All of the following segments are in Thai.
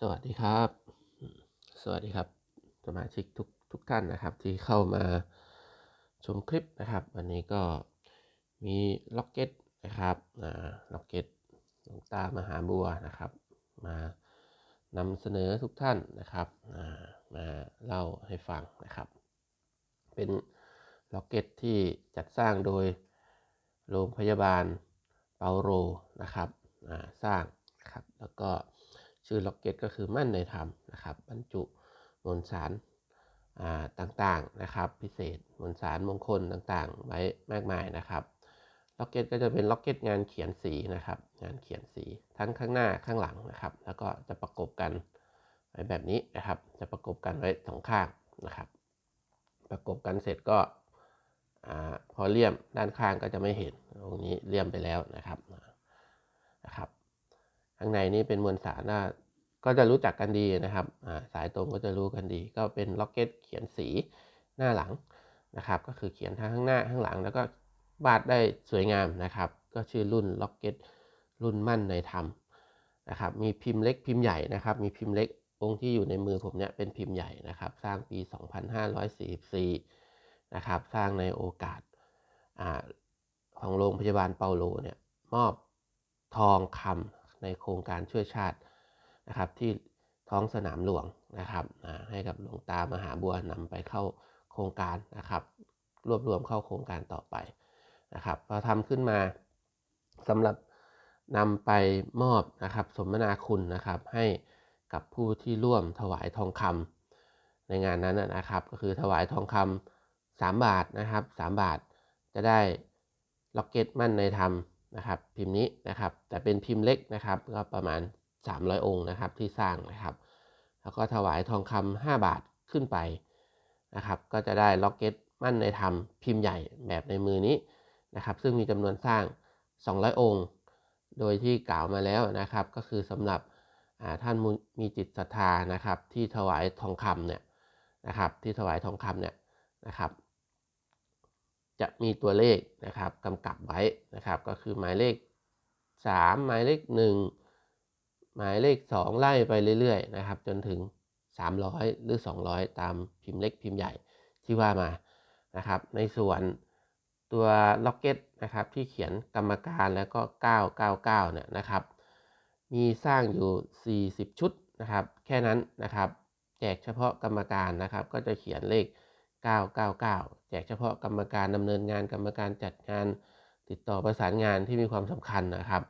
สวัสดีครับ สวัสดีครับสมาชิกทุกทุกท่านนะครับ ที่เข้ามาชมคลิปนะครับ วันนี้ก็มีล็อกเก็ตนะครับอ่าล็อกเก็ตหลวงตามหาบัวนะครับ มานำเสนอทุกท่านนะครับอ่ามาเล่าให้ฟังนะครับ เป็นล็อกเก็ตที่จัดสร้างโดยโรงพยาบาลเปาโรนะครับอ่าสร้างนะครับแล้วก็ ชื่อล็อกเก็ตก็คือมั่นในธรรมนะครับบรรจุมวลสารต่างๆนะครับ พิเศษมวลสารมงคลต่างๆ ไว้มากมายนะครับล็อกเก็ตก็จะเป็นล็อกเก็ตงานเขียนสีนะครับ งานเขียนสีทั้งข้างหน้าข้างหลังนะครับ แล้วก็จะประกบกันไว้แบบนี้นะครับ จะประกบกันไว้สองข้างนะครับ ประกบกันเสร็จก็อพอเลี่ยมด้านข้างก็จะไม่เห็นตรงนี้เลี่ยมไปแล้วนะครับนะครับ ข้างในนี้เป็นมวลสารน่าก็จะรู้จักกันดีนะครับสายตรงก็จะรู้กันดี ก็เป็นล็อกเก็ตเขียนสีหน้าหลังนะครับ ก็คือเขียนทั้งข้างหน้าข้างหลัง แล้วก็วาดได้สวยงามนะครับ ก็ชื่อรุ่นล็อกเก็ตรุ่นมั่นในธรรมนะครับ มีพิมพ์เล็กพิมพ์ใหญ่นะครับ มีพิมพ์เล็กองค์ที่อยู่ในมือผมเนี่ยเป็นพิมพ์ใหญ่นะครับ สร้างปี 2544 นะครับ สร้างในโอกาสอของโรงพยาบาลเปาโลเนี่ยมอบทองคำ ในโครงการช่วยชาตินะครับ ที่ท้องสนามหลวงนะครับให้กับหลวงตามหาบัวนำไปเข้าโครงการนะครับ รวบรวมเข้าโครงการต่อไปนะครับพอทำขึ้นมาสำหรับนำไปมอบนะครับสมนาคุณนะครับให้กับผู้ที่ร่วมถวายทองคำในงานนั้นนะครับ ก็คือถวายทองคำ3บาทนะครับ 3 บาทจะได้ล็อกเก็ตมั่นในธรรม นะครับพิมพ์นี้นะครับ แต่เป็นพิมพ์เล็กนะครับก็ประมาณ 300 องค์นะครับที่สร้างนะครับ แล้วก็ถวายทองคำ5บาทขึ้นไปนะครับก็จะได้ล็อกเก็ตมั่นในธรรมพิมพ์ใหญ่แบบในมือนี้นะครับซึ่งมีจำนวนสร้าง 200 องค์ โดยที่กล่าวมาแล้วนะครับ ก็คือสำหรับท่านมีจิตศรัทธานะครับที่ถวายทองคำเนี่ยนะครับที่ถวายทองคำเนี่ยนะครับ จะมีตัวเลขนะครับกำกับไว้นะครับ ก็คือหมายเลข 3 หมายเลข 1 หมายเลข 2 ไล่ไปเรื่อยๆนะครับ จนถึง 300 หรือ 200 ตามพิมพ์เล็กพิมพ์ใหญ่ที่ว่ามานะครับ ในส่วนตัวล็อกเก็ตนะครับที่เขียนกรรมการแล้วก็ 999 เนี่ยนะครับ มีสร้างอยู่ 40 ชุดนะครับ แค่นั้นนะครับ แจกเฉพาะกรรมการนะครับ ก็จะเขียนเลข 999 แจกเฉพาะกรรมการดำเนินงานกรรมการจัดงานติดต่อประสานงานที่มีความสำคัญนะครับ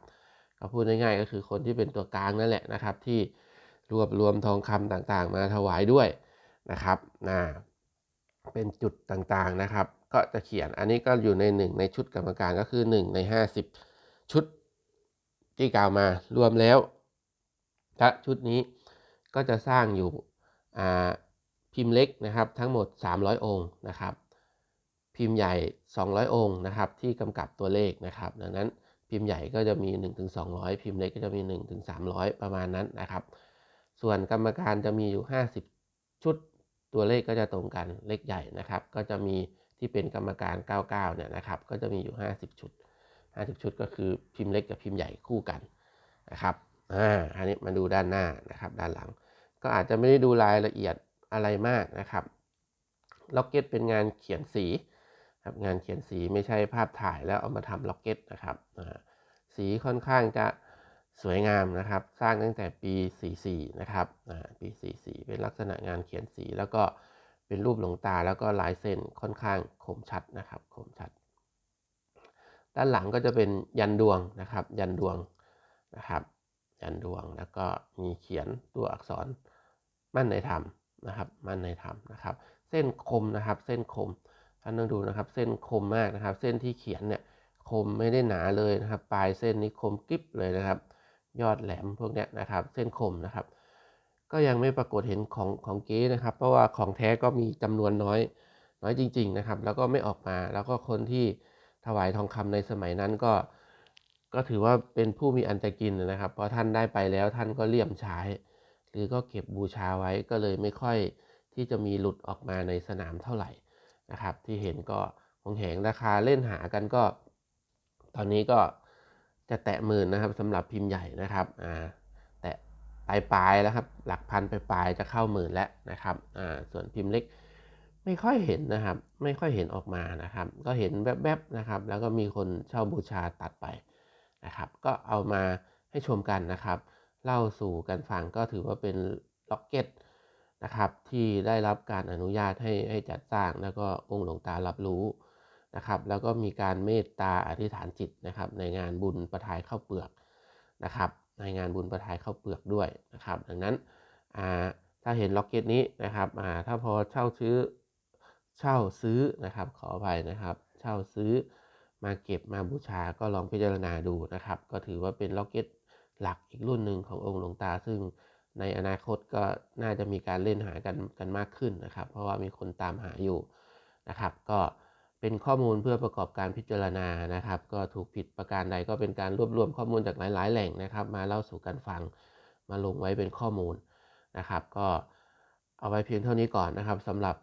ก็พูดง่ายๆก็คือคนที่เป็นตัวกลางนั่นแหละนะครับ ที่รวบรวมทองคำต่างๆ มาถวายด้วยนะครับนะเป็นจุดต่างๆนะครับ ก็จะเขียนอันนี้ก็อยู่ในหนึ่งในชุดกรรมการก็คือ 1 ใน 50 ชุดที่กล่าวมารวมแล้วถ้าชุดนี้ก็จะสร้างอยู่อ่า พิมพ์เล็กนะครับทั้งหมด 300 องค์นะครับ พิมพ์ใหญ่ 200 องค์นะครับ ที่กำกับตัวเลขนะครับ ดังนั้นพิมพ์ใหญ่ก็จะมี 1-200 พิมพ์เล็กก็จะมี 1-300 ประมาณนั้นนะครับ ส่วนกรรมการจะมีอยู่ 50 ชุดตัวเลขก็จะตรงกันเลขใหญ่นะครับ ก็จะมีที่เป็นกรรมการ 99 เนี่ยนะครับ ก็จะมีอยู่ 50 ชุด 50 ชุดก็คือพิมพ์เล็กกับพิมพ์ใหญ่คู่กันนะครับอ่าอันนี้มาดูด้านหน้านะครับ ด้านหลัง ก็อาจจะไม่ได้ดูรายละเอียด อะไรมากนะครับล็อกเก็ตเป็นงานเขียนสีครับงานเขียนสีไม่ใช่ภาพถ่ายแล้วเอามาทำล็อกเก็ตนะครับสีค่อนข้างจะสวยงามนะครับ สร้างตั้งแต่ปี 44 นะครับปี 44 เป็นลักษณะงานเขียนสี แล้วก็เป็นรูปหลวงตาแล้วก็ลายเส้นค่อนข้างคมชัดนะครับคมชัด ด้านหลังก็จะเป็นยันดวงนะครับ ยันดวงนะครับ ยันดวงแล้วก็มีเขียนตัวอักษรมั่นในธรรม นะครับมั่นในธรรมนะครับ เส้นคมนะครับ เส้นคมท่านต้องดูนะครับ เส้นคมมากนะครับ เส้นที่เขียนเนี่ยคมไม่ได้หนาเลยนะครับ ปลายเส้นนี้คมกริบเลยนะครับ ยอดแหลมพวกเนี้ยนะครับ เส้นคมนะครับ ก็ยังไม่ปรากฏเห็นของของเก๊นะครับ เพราะว่าของแท้ก็มีจำนวนน้อยน้อยจริง ๆนะครับ แล้วก็ไม่ออกมาแล้วก็คนที่ถวายทองคำในสมัยนั้นก็ ก็ถือว่าเป็นผู้มีอันจะกินนะครับ เพราะท่านได้ไปแล้วท่านก็เลี่ยมใช้ รือก็เก็บบูชาไว้ก็เลยไม่ค่อยที่จะมีหลุดออกมาในสนามเท่าไหร่นะครับ ที่เห็นก็ของแหงราคาเล่นหากันก็ ตอนนี้ก็จะแตะหมื่นนะครับสำหรับพิมพ์ใหญ่นะครับอ่าแตะปลายปลายแล้วครับ หลักพันปลายปลายจะเข้าหมื่นแล้วนะครับอ่าส่วนพิมพ์เล็กไม่ค่อยเห็นนะครับ ไม่ค่อยเห็นออกมานะครับ ก็เห็นแวบๆนะครับ แล้วก็มีคนเช่าบูชาตัดไปนะครับ ก็เอามาให้ชมกันนะครับ เล่าสู่กันฟังก็ถือว่าเป็นล็อกเก็ตนะครับที่ได้รับการอนุญาตให้ให้จัดสร้างแล้วก็องค์หลวงตารับรู้นะครับ แล้วก็มีการเมตตาอธิษฐานจิตนะครับ ในงานบุญประทายข้าวเปลือกนะครับ ในงานบุญประทายข้าวเปลือกด้วยนะครับ ดังนั้นอ่าถ้าเห็นล็อกเก็ตนี้นะครับอ่าถ้าพอเช่าซื้อเช่าซื้อนะครับขออภัยนะครับ เช่าซื้อมาเก็บมาบูชาก็ลองพิจารณาดูนะครับ ก็ถือว่าเป็นล็อกเก็ต หลักอีกรุ่นหนึ่งขององค์หลวงตา ซึ่งในอนาคตก็น่าจะมีการเล่นหากันกันมากขึ้นนะครับ เพราะว่ามีคนตามหาอยู่นะครับ ก็เป็นข้อมูลเพื่อประกอบการพิจารณานะครับ ก็ถูกผิดประการใดก็เป็นการรวบรวมข้อมูลจากหลายๆ แหล่งนะครับ มาเล่าสู่กันฟังมาลงไว้เป็นข้อมูลนะครับ ก็เอาไว้เพียงเท่านี้ก่อนนะครับสำหรับ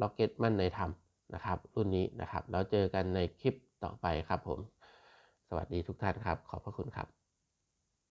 ล็อกเก็ตมั่นในธรรมนะครับ รุ่นนี้นะครับแล้วเจอกันในคลิปต่อไปครับผม สวัสดีทุกท่านครับ ขอบพระคุณครับ